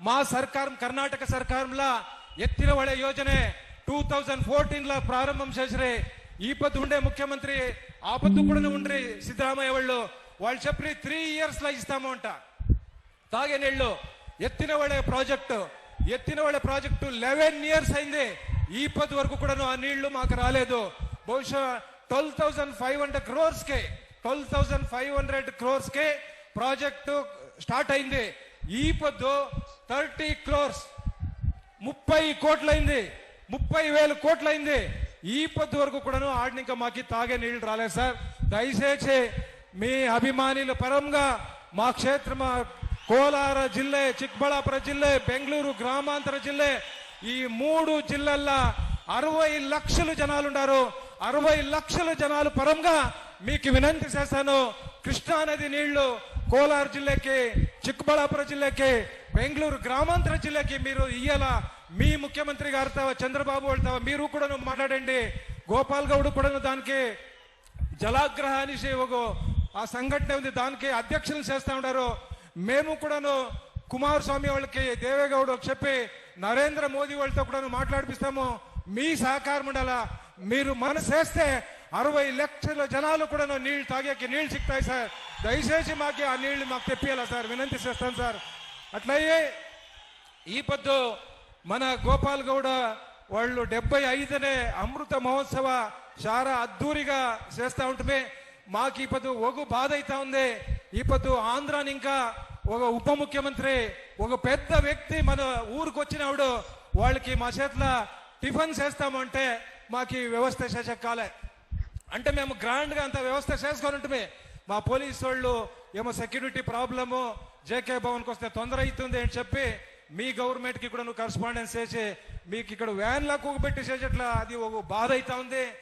మా ಸರ್ಕಾರ ಕರ್ನಾಟಕ ಸರ್ಕಾರಂಲ ಎತ್ತಿನ ಹೊಳೆ ಯೋಜನೆ ಟೂ ತೌಸಂಡ್ ಫೋರ್ಟೀನ್ ಲ ಪ್ರಾರಂಭం చేసిరే ఈ పొద్దు ఉండే ముఖ్యమంత్రి ఆ పొద్దు కూడా ఉండ్రి సిద్ధరామయ్య వాళ్ళు వాళ్ళు చెప్పి త్రీ ఇయర్స్ లో ఇస్తాము అంట తాగే నీళ్లు ఎత్తిన వాళ్ళ ప్రాజెక్టు ఎత్తిన వాళ్ళ ప్రాజెక్టు లెవెన్ ఇయర్స్ అయింది ఈ పది వరకు కూడా ఆ నీళ్లు మాకు రాలేదు బహుశా twelve thousand five hundred crores కే twelve thousand five hundred crores కే ప్రాజెక్టు స్టార్ట్ అయింది ఈ పొద్దు థర్టీ క్రోర్స్. ముప్పై కోట్లయింది ముప్పై వేలు కోట్లయింది ఈ పొద్దు వరకు కూడాను ఆడినిక మాకి తాగే నీళ్ళు రాలేదు సార్. దయచేసి మీ అభిమానుల పరంగా మా క్షేత్రమ కోలార జిల్లే చిక్బళాపుర జిల్లే బెంగళూరు గ్రామాంతర జిల్లే ఈ మూడు జిల్లల్లో అరవై లక్షల జనాలుండారు అరవై లక్షల జనాలు పరంగా మీకు వినంతి చేశాను కృష్ణానది నీళ్ళు కోలార్ జిల్లాకి ಚಿಕ್ಕಬಳ್ಳಾಪುರ జిల్లాకి బెంగళూరు గ్రామాంతర జిల్లాకి మీరు ఇయ్యాల మీ ముఖ్యమంత్రి గారితో చంద్రబాబు వాళ్ళతో మీరు కూడా మాట్లాడండి. గోపాల్ గౌడ్ కూడా దానికి జలాగ్రహ అనేసి ఒక ఆ సంఘటన ఉంది దానికి అధ్యక్షులు చేస్తూ ఉన్నారు. మేము కూడాను కుమారస్వామి వాళ్ళకి దేవేగౌడ్ చెప్పి నరేంద్ర మోదీ వాళ్ళతో కూడా మాట్లాడిపిస్తాము. మీ సహకారం ఉండాలా? మీరు మనసేస్తే అరవై లక్షల జనాలు కూడా నీళ్ళు తాగేకి నీళ్ళు సిక్తాయి సార్. దయచేసి మాకు ఆ నీళ్ళు మాకు తెప్పియాలా సార్? వినంతి చేస్తాను సార్. అట్లయ్యే ఈ పొద్దు మన గోపాల్ గౌడ వాళ్ళు డెబ్బై ఐదునే అమృత మహోత్సవ చాలా అద్దూరిగా చేస్తా ఉంటమే మాకు ఈ పొద్దు ఒగు బాధ అయితా ఉంది. ఈ పొద్దు ఆంధ్రాని ఇంకా ఒక ఉప ముఖ్యమంత్రి ఒక పెద్ద వ్యక్తి మన ఊరికి వచ్చినప్పుడు వాళ్ళకి మా చేతిలో టిఫిన్ చేస్తామంటే మాకు ఈ వ్యవస్థ చేసక్కాలే. అంటే మేము గ్రాండ్గా అంత వ్యవస్థ చేసుకొని ఉంటుమే మా పోలీసు వాళ్ళు ఏమో సెక్యూరిటీ ప్రాబ్లము జేకే భవన్కి వస్తే తొందర అవుతుంది అని చెప్పి మీ గవర్నమెంట్కి కూడా నువ్వు కరస్పాండెన్స్ చేసి మీకు ఇక్కడ వ్యాన్లా కూకబెట్టి చేసేట్లా అది ఒక బాధ అవుతా ఉంది.